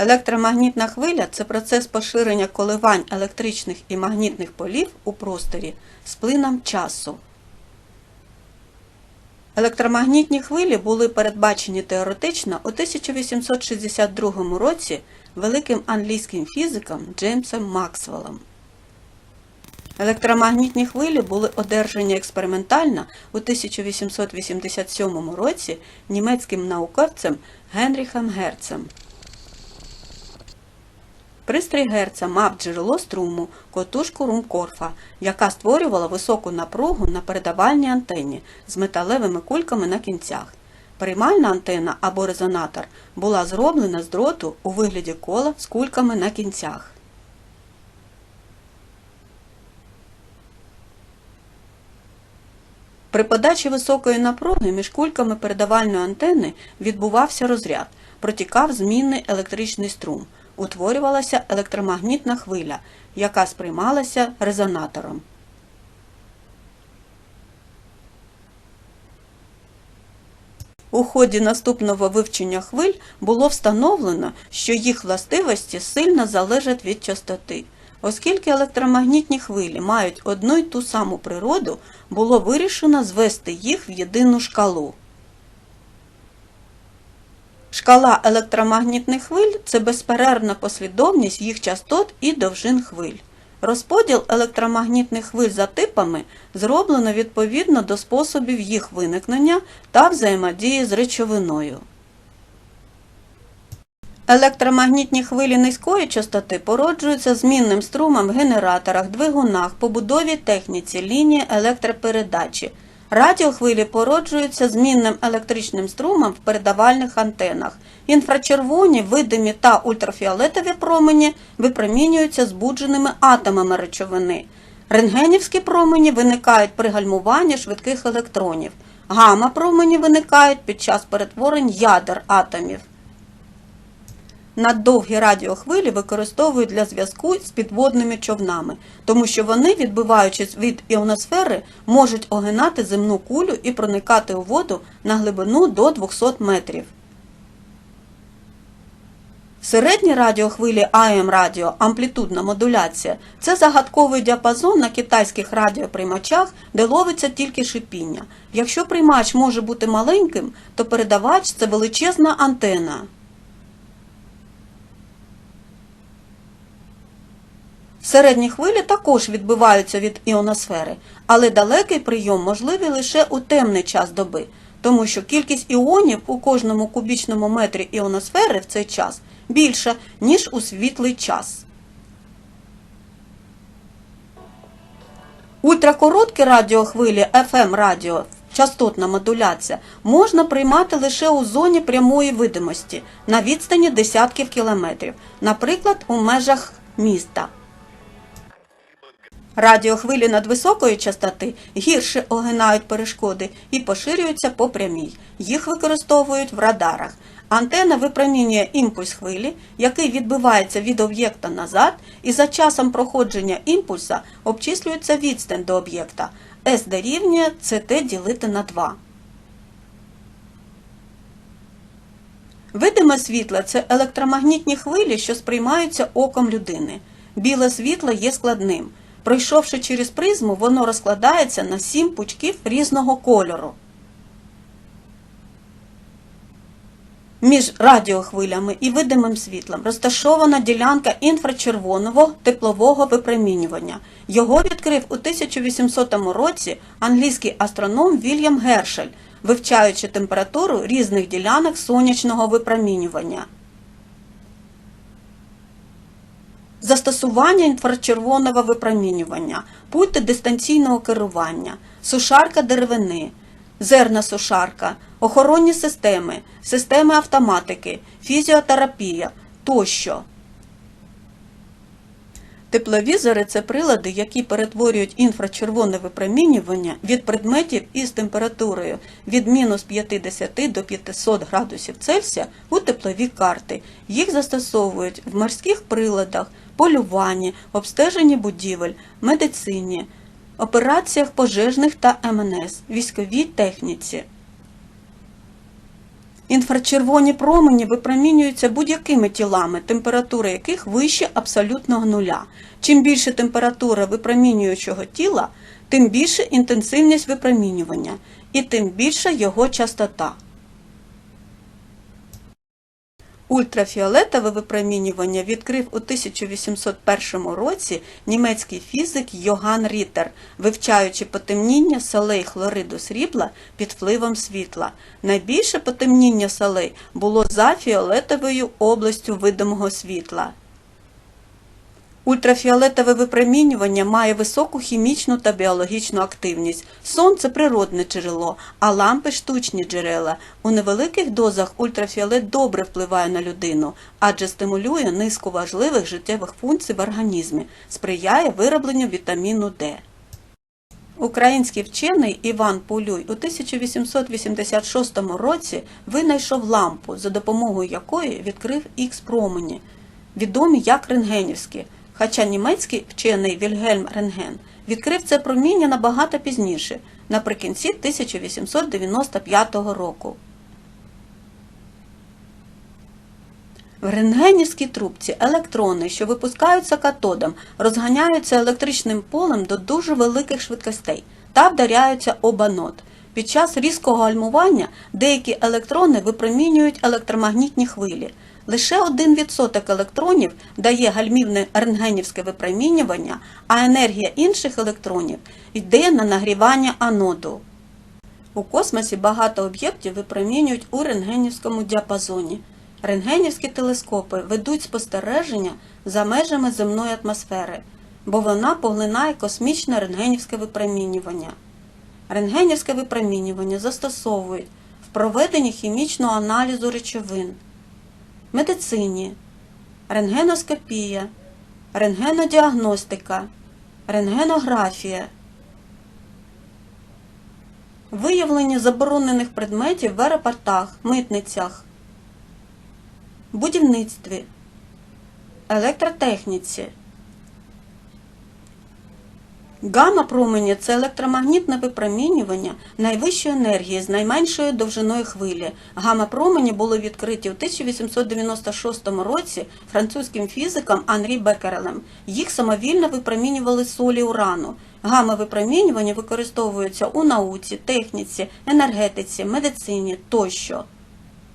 Електромагнітна хвиля це процес поширення коливань електричних і магнітних полів у просторі з плином часу. Електромагнітні хвилі були передбачені теоретично у 1862 році великим англійським фізиком Джеймсом Максвеллом. Електромагнітні хвилі були одержані експериментально у 1887 році німецьким науковцем Генріхом Герцем. Пристрій Герца мав джерело струму, котушку Румкорфа, яка створювала високу напругу на передавальній антенні з металевими кульками на кінцях. Приймальна антенна або резонатор була зроблена з дроту у вигляді кола з кульками на кінцях. При подачі високої напруги між кульками передавальної антени відбувався розряд, протікав змінний електричний струм, утворювалася електромагнітна хвиля, яка сприймалася резонатором. У ході наступного вивчення хвиль було встановлено, що їх властивості сильно залежать від частоти. Оскільки електромагнітні хвилі мають одну й ту саму природу, було вирішено звести їх в єдину шкалу. Шкала електромагнітних хвиль це безперервна послідовність їх частот і довжин хвиль. Розподіл електромагнітних хвиль за типами зроблено відповідно до способів їх виникнення та взаємодії з речовиною. Електромагнітні хвилі низької частоти породжуються змінним струмом в генераторах, двигунах, побудовій техніці, лінії електропередачі. Радіохвилі породжуються змінним електричним струмом в передавальних антенах. Інфрачервоні, видимі та ультрафіолетові промені випромінюються збудженими атомами речовини. Рентгенівські промені виникають при гальмуванні швидких електронів. Гама-промені виникають під час перетворень ядер атомів. Наддовгі радіохвилі використовують для зв'язку з підводними човнами, тому що вони, відбиваючись від іоносфери, можуть огинати земну кулю і проникати у воду на глибину до 200 метрів. Середні радіохвилі АМ радіо, амплітудна модуляція це загадковий діапазон на китайських радіоприймачах, де ловиться тільки шипіння. Якщо приймач може бути маленьким, то передавач це величезна антена. Середні хвилі також відбиваються від іоносфери, але далекий прийом можливий лише у темний час доби, тому що кількість іонів у кожному кубічному метрі іоносфери в цей час більша, ніж у світлий час. Ультракороткі радіохвилі FM радіо, частотна модуляція, можна приймати лише у зоні прямої видимості на відстані десятків кілометрів, наприклад, у межах міста. Радіохвилі надвисокої частоти гірше огинають перешкоди і поширюються по прямій. Їх використовують в радарах. Антена випромінює імпульс хвилі, який відбивається від об'єкта назад, і за часом проходження імпульса обчислюється відстань до об'єкта. S дорівнює CT ділити на 2. Видиме світло це електромагнітні хвилі, що сприймаються оком людини. Біле світло є складним. Пройшовши через призму, воно розкладається на сім пучків різного кольору. Між радіохвилями і видимим світлом розташована ділянка інфрачервоного теплового випромінювання. Його відкрив у 1800 році англійський астроном Вільям Гершель, вивчаючи температуру різних ділянок сонячного випромінювання. Застосування інфрачервоного випромінювання, пульти дистанційного керування, сушарка деревини, зерна сушарка, охоронні системи, системи автоматики, фізіотерапія. Тощо. Тепловізори це прилади, які перетворюють інфрачервоне випромінювання від предметів із температурою від мінус 50 до 500 градусів Цельсія у теплові карти. Їх застосовують в морських приладах, полюванні, обстеженні будівель, медицині, операціях пожежних та МНС, військовій техніці. Інфрачервоні промені випромінюються будь-якими тілами, температура яких вище абсолютного нуля. Чим більше температура випромінюючого тіла, тим більше інтенсивність випромінювання і тим більша його частота. Ультрафіолетове випромінювання відкрив у 1801 році німецький фізик Йоган Рітер, вивчаючи потемніння солей хлориду срібла під впливом світла. Найбільше потемніння солей було за фіолетовою областю видимого світла. Ультрафіолетове випромінювання має високу хімічну та біологічну активність. Сонце природне джерело, а лампи штучні джерела. У невеликих дозах ультрафіолет добре впливає на людину, адже стимулює низку важливих життєвих функцій в організмі, сприяє виробленню вітаміну Д. Український вчений Іван Полюй у 1886 році винайшов лампу, за допомогою якої відкрив Х-промені, відомі як рентгенівські, хоча німецький вчений Вільгельм Рентген відкрив це проміння набагато пізніше, наприкінці 1895 року. В рентгенівській трубці електрони, що випускаються катодом, розганяються електричним полем до дуже великих швидкостей та вдаряються об анод. Під час різкого гальмування деякі електрони випромінюють електромагнітні хвилі. Лише 1% електронів дає гальмівне рентгенівське випромінювання, а енергія інших електронів йде на нагрівання аноду. У космосі багато об'єктів випромінюють у рентгенівському діапазоні. Рентгенівські телескопи ведуть спостереження за межами земної атмосфери, бо вона поглинає космічне рентгенівське випромінювання. Рентгенівське випромінювання застосовують в проведенні хімічного аналізу речовин, медицині, рентгеноскопія, рентгенодіагностика, рентгенографія, виявлення заборонених предметів в аеропортах, митницях, будівництві, електротехніці. Гамма промені це електромагнітне випромінювання найвищої енергії з найменшою довжиною хвилі. Гамма промені були відкриті у 1896 році французьким фізиком Анрі Беккерелем. Їх самовільно випромінювали солі урану. Гамма випромінювання використовуються у науці, техніці, енергетиці, медицині тощо.